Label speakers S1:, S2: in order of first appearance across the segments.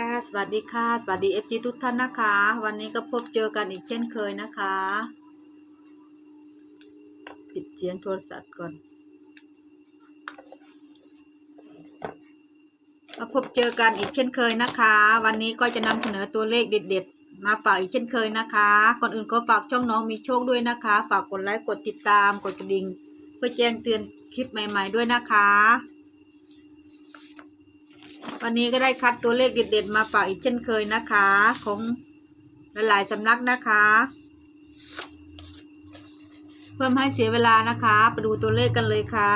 S1: ค่ะ สวัสดีค่ะ สวัสดีเอฟซีทุกท่านนะคะ วันนี้ก็พบเจอกันอีกเช่นเคยนะคะ ปิดเสียงโทรศัพท์ก่อนมาพบเจอกันอีกเช่นเคยนะคะ วันนี้ก็จะนำเสนอตัวเลขเด็ด ๆ มาฝากอีกเช่นเคยนะคะ ก่อนอื่นก็ฝากช่องน้องมีโชคด้วยนะคะ ฝากกดไลค์กดติดตามกดกระดิ่งเพื่อแจ้งเตือนคลิปใหม่ ๆด้วยนะคะ วันนี้ก็ได้คัดตัวเลขเด็ดๆมาฝากอีกเช่นเคยนะคะ ของหลายๆสำนักนะคะ เพื่อไม่ให้เสียเวลานะคะไปดูตัวเลขกันเลยค่ะ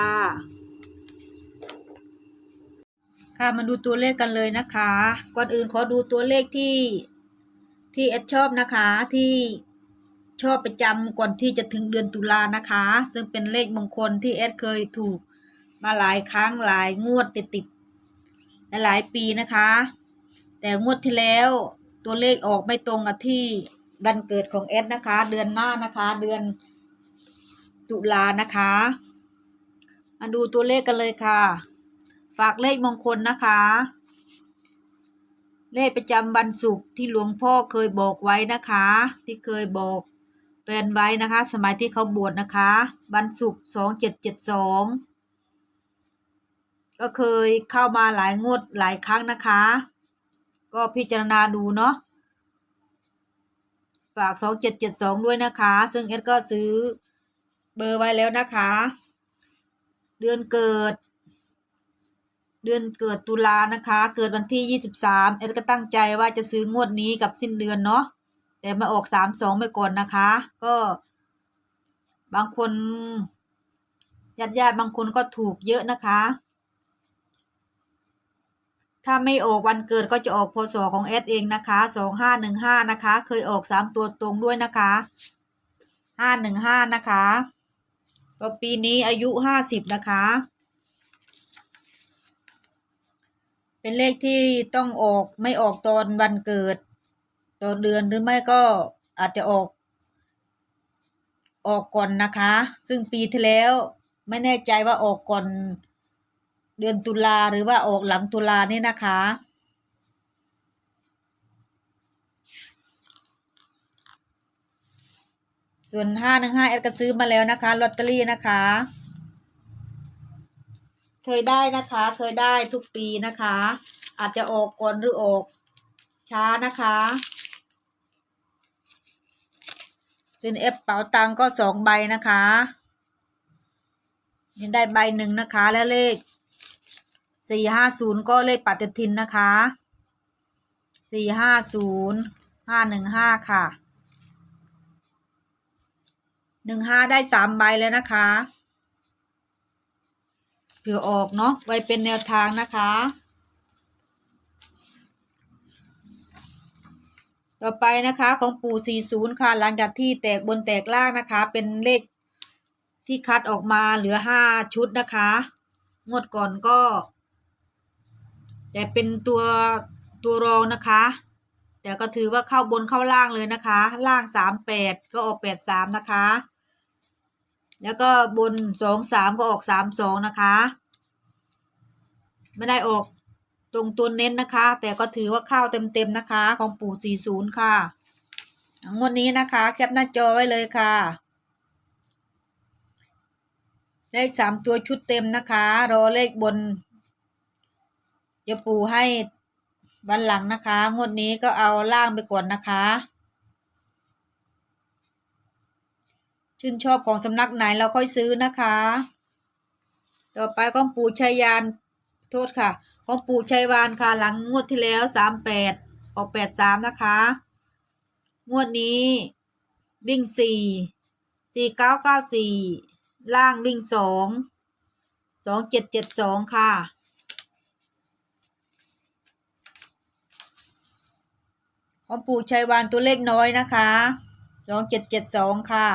S1: ค่ะมาดูตัวเลขกันเลยนะคะ ก่อนอื่นขอดูตัวเลขที่ที่เอดชอบนะคะที่ชอบประจำก่อนที่จะถึงเดือนตุลานะคะ ซึ่งเป็นเลขมงคลที่เอดเคยถูกมาหลายครั้งหลายงวดติดๆ หลายปีนะคะ แต่งวดที่แล้วตัวเลขออกไม่ตรงกับที่วันเกิดของเอดนะคะ เดือนหน้านะคะ เดือนตุลานะคะมาดูตัวเลขกันเลยค่ะ ฝากเลขมงคลนะคะ เลขประจำวันศุกร์ที่หลวงพ่อเคยบอกไว้นะคะ ที่เคยบอกแฟนไว้นะคะ สมัยที่เขาบวชนะคะ วันศุกร์สองเจ็ดเจ็ดสอง ก็เคยเข้ามาหลายงวดหลายครั้งนะคะ ก็พิจารณาดูเนาะฝากสองเจ็ดเจ็ดสองด้วยนะคะ ซึ่งเอสก็ซื้อเบอร์ไว้แล้วนะคะ เดือนเกิด เดือนเกิดตุลานะคะ เกิดวันที่ยี่สิบสามเอ็ดก็ตั้งใจว่าจะซื้องวดนี้กับสิ้นเดือนเนาะแต่มาออกสามสองไปก่อนนะคะ ก็บางคนญาติญาติบางคนก็ถูกเยอะนะคะ ถ้าไม่ออกวันเกิดก็จะออกพศของเอสเองนะคะสองห้าหนึ่งห้านะคะ เคยออกสามตัวตรงด้วยนะคะห้าหนึ่งห้านะคะพอปีนี้อายุห้าสิบนะคะ เป็นเลขที่ต้องออกไม่ออกตอนวันเกิดตอนเดือนหรือไม่ก็อาจจะออก ออกก่อนนะคะ ซึ่งปีที่แล้วไม่แน่ใจว่าออกก่อน เดือนตุลาหรือว่าออกหลังตุลานี่นะคะ ส่วนห้าหนึ่งห้าเอ็ดก็ซื้อมาแล้วนะคะลอตเตอรี่นะคะ เคยได้นะคะ เคยได้ทุกปีนะคะ อาจจะออกก่อนหรือออกช้านะคะสินเอฟเป๋าตังก็สองใบนะคะยังได้ใบหนึ่งนะคะแล้วเลข สี่ห้าศูนย์ก็เลขปฏิทินนะคะสี่ห้าศูนย์ห้าหนึ่งห้าค่ะหนึ่งห้าได้สามใบแล้วนะคะเผื่อออกเนาะไว้เป็นแนวทางนะคะ ต่อไปนะคะของปู่40ค่ะ หลังจากที่แตกบนแตกล่างนะคะ เป็นเลขที่คัดออกมาเหลือ5ชุดนะคะ งวดก่อนก็ แต่เป็นตัวตัวรองนะคะ แต่ก็ถือว่าเข้าบนเข้าล่างเลยนะคะ ล่าง38ก็ออก83นะคะ แล้วก็บน23ก็ออก32นะคะ ไม่ได้ออกตรงตัวเน้นนะคะ แต่ก็ถือว่าเข้าเต็มๆนะคะ ของปู่40ค่ะงวดนี้นะคะ แคปหน้าจอไว้เลยค่ะ เลขสามตัวชุดเต็มนะคะ รอเลขบน เดี๋ยวปู่ให้วันหลังนะคะ งวดนี้ก็เอาล่างไปก่อนนะคะ ชื่นชอบของสำนักไหนเราค่อยซื้อนะคะ ต่อไปของปู่ชัยยานโทษค่ะ ของปู่ชัยวานค่ะ หลังงวดที่แล้วสามแปดออกแปดสามนะคะ งวดนี้วิ่งสี่สี่เก้าเก้าสี่ล่างวิ่งสองสองเจ็ดเจ็ดสองค่ะ ของปู่ชัยวานตัวเลขน้อยนะคะสองเจ็ดเจ็ดสองค่ะ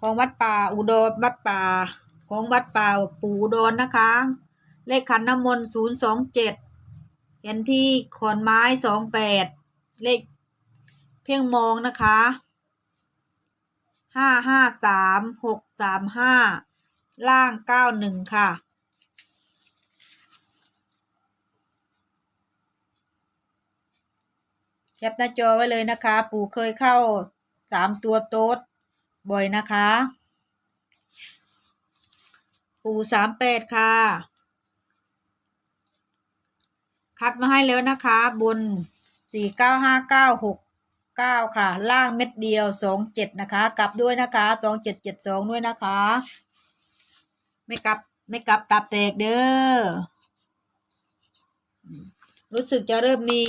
S1: ของวัดป่าอุดรวัดป่า ของวัดป่าปู่อุดรนะคะ เลขขันน้ำมนต์ศูนย์สองเจ็ด เห็นที่ขอนไม้สองแปดเลขเพ่งมองนะคะห้าห้าสามหกสามห้าล่างเก้าหนึ่งค่ะ แคปหน้าจอไว้เลยนะคะ ปู่เคยเข้าสามตัวโต๊ดบ่อยนะคะ ปู่สามแปดค่ะ คัดมาให้แล้วนะคะ บนสี่เก้าห้าเก้าหกเก้าค่ะ ล่างเม็ดเดียวสองเจ็ดนะคะ กลับด้วยนะคะสองเจ็ดเจ็ดสองด้วยนะคะ ไม่กลับไม่กลับตับแตกเด้อรู้สึกจะเริ่มมี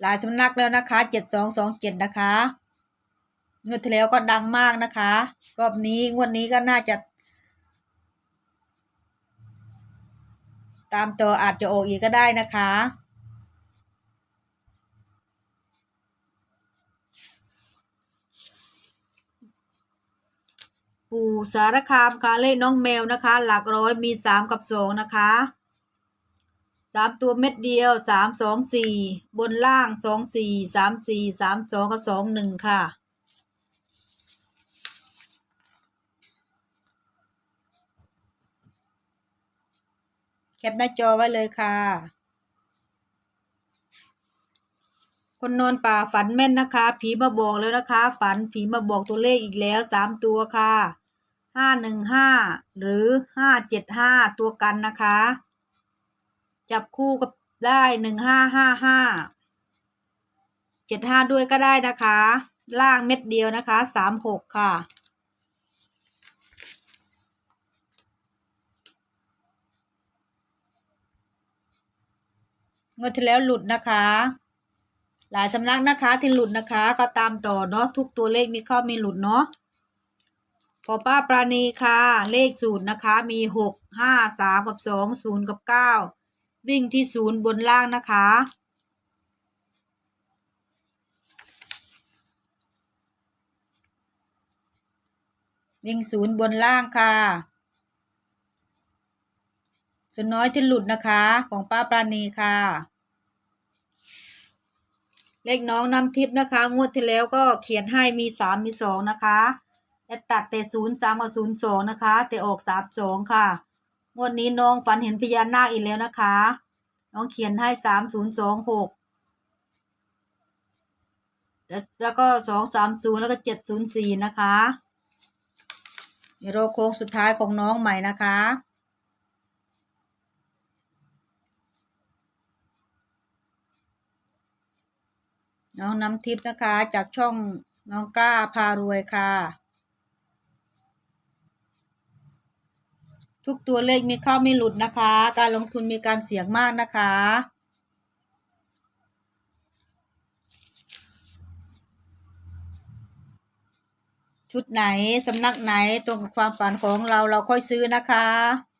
S1: หลายสำนักแล้วนะคะเจ็ดสองสองเจ็ดนะคะงวดที่แล้วก็ดังมากนะคะ รอบนี้งวดนี้ก็น่าจะ ตามต่ออาจจะอออีกก็ได้นะคะ ปู่สารคามค่ะเลขน้องแมวนะคะ หลักร้อยมีสามกับสองนะคะสามตัวเม็ดเดียวสามสองสี่บนล่างสองสี่สามสี่สามสองกับสองหนึ่งค่ะ ปหน้าจอไว้เลยค่ะ คนนอนป่าฝันแม่นนะคะ ผีมาบอกแล้วนะคะ ฝันผีมาบอกตัวเลขอีกแล้วสามตัวค่ะห้าหนึ่งห้าหรือห้าเจ็ดห้าตัวกันนะคะ จับคู่กับได้หนึ่งห้าห้าห้าเจ็ดห้าด้วยก็ได้นะคะ ล่างเม็ดเดียวนะคะสามหกค่ะ งวดที่แล้วหลุดนะคะ หลายสำนักนะคะที่หลุดนะคะ ก็ตามต่อเนาะทุกตัวเลขมีเข้ามีหลุดเนาะพอป้าปราณีค่ะ เลขศูนย์นะคะ มีหกห้าสามกับสองศูนย์กับเก้าวิ่งที่ศูนย์บนล่างนะคะวิ่งศูนย์บนล่างค่ะ ส่วนน้อยที่หลุดนะคะ ของป้าปราณีค่ะ เลขน้องน้ำทิพย์นะคะ งวดที่แล้วก็เขียนให้มีสามมีสองนะคะแต่ตัดแต่ศูนย์สามกับศูนย์สองนะคะ แต่ออกสามสองค่ะ งวดนี้น้องฝันเห็นพญานาคอีกแล้วนะคะ น้องเขียนให้สามศูนย์สองหกแล้วก็สองสามศูนย์แล้วก็เจ็ดศูนย์สี่นะคะเดี๋ยวรโค้งสุดท้ายของน้องใหม่นะคะ น้องน้ำทิพย์นะคะ จากช่องน้องกล้าพารวยค่ะ ทุกตัวเลขมีเข้าไมีหลุดนะคะ การลงทุนมีการเสี่ยงมากนะคะ ชุดไหนสำนักไหนตรงกับความฝันของเราเราค่อยซื้อนะคะ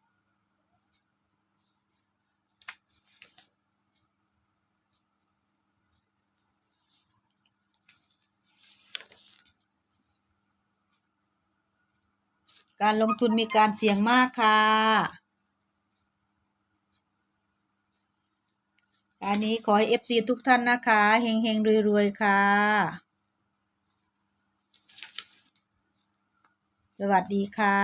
S1: การลงทุนมีการเสี่ยงมากค่ะการนี้ขอให้ FC ทุกท่านนะคะเฮงเฮงรวยๆ ค่ะ สวัสดีค่ะ